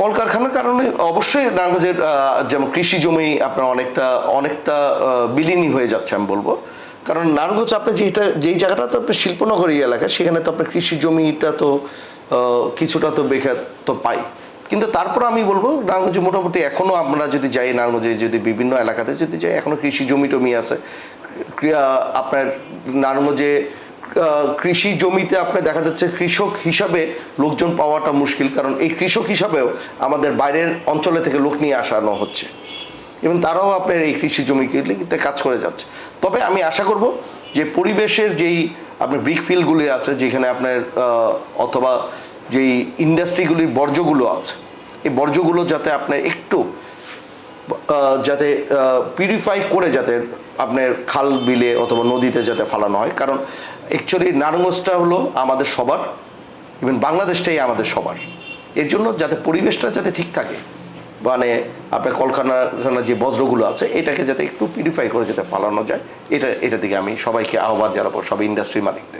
কলকারখানার কারণে অবশ্যই নারায়ণগঞ্জের যেমন কৃষি জমি আপনার অনেকটা অনেকটা বিলীনই হয়ে যাচ্ছে আমি বলব। কারণ নারায়ণগঞ্জ আপনি যেটা, যেই জায়গাটা তো আপনার শিল্পনগরী এলাকা সেখানে তো আপনার কৃষি জমিটা তো কিছুটা তো বেকার তো পাই। কিন্তু তারপর আমি বলব নারায়ণগঞ্জে মোটামুটি এখনও আমরা যদি যাই নারায়ণগঞ্জে যদি বিভিন্ন এলাকাতে যদি যাই, এখনও কৃষি জমি টমি আছে আপনার নারায়ণগঞ্জে কৃষি জমিতে আপনি দেখা যাচ্ছে কৃষক হিসাবে লোকজন পাওয়াটা মুশকিল, কারণ এই কৃষক হিসাবেও আমাদের বাইরের অঞ্চলে থেকে লোক নিয়ে আসানো হচ্ছে। এবং তারাও আপনার এই কৃষি জমিতে কাজ করে যাচ্ছে। তবে আমি আশা করব যে পরিবেশের যেই আপনার ব্রিক ফিল্ডগুলি আছে, যেখানে আপনার অথবা যেই ইন্ডাস্ট্রিগুলির বর্জ্যগুলো আছে, এই বর্জ্যগুলো যাতে আপনার একটু যাতে পিউরিফাই করে যাতে আপনার খাল বিলে অথবা নদীতে যাতে ফালানো হয়। কারণ অ্যাকচুয়ালি নারায়ণগঞ্জটা হলো আমাদের সবার ইভেন বাংলাদেশটাই আমাদের সবার। এর জন্য যাতে পরিবেশটা যাতে ঠিক থাকে মানে আপনার কলকারখানার যে বজ্রগুলো আছে, এটাকে যাতে একটু পিউরিফাই করে যাতে ফালানো যায়, এটা এটা দিকে আমি সবাইকে আহ্বান জানাব, সব ইন্ডাস্ট্রি মালিকদের।